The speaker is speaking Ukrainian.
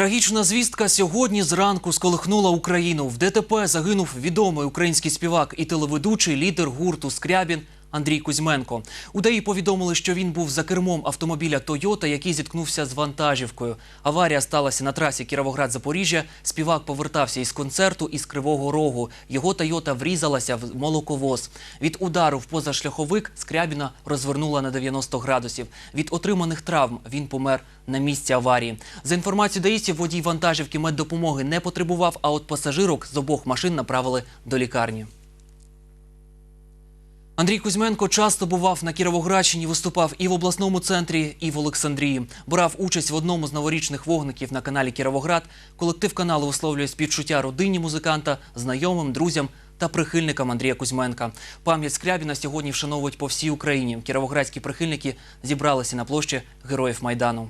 Трагічна звістка сьогодні зранку сколихнула Україну. В ДТП загинув відомий український співак і телеведучий лідер гурту Скрябін Андрій Кузьменко. У ДАІ повідомили, що він був за кермом автомобіля Тойота, який зіткнувся з вантажівкою. Аварія сталася на трасі Кіровоград-Запоріжжя. Співак повертався із концерту із Кривого Рогу. Його Тойота врізалася в молоковоз. Від удару в позашляховик Скрябіна розвернула на 90 градусів. Від отриманих травм він помер на місці аварії. За інформацією даїсів, водій вантажівки меддопомоги не потребував, а от пасажирок з обох машин направили до лікарні. Андрій Кузьменко часто бував на Кіровоградщині, виступав і в обласному центрі, і в Олександрії. Брав участь в одному з новорічних вогників на каналі Кіровоград. Колектив каналу висловлює співчуття родині музиканта, знайомим, друзям та прихильникам Андрія Кузьменка. Пам'ять Скрябіна сьогодні вшановують по всій Україні. Кіровоградські прихильники зібралися на площі Героїв Майдану.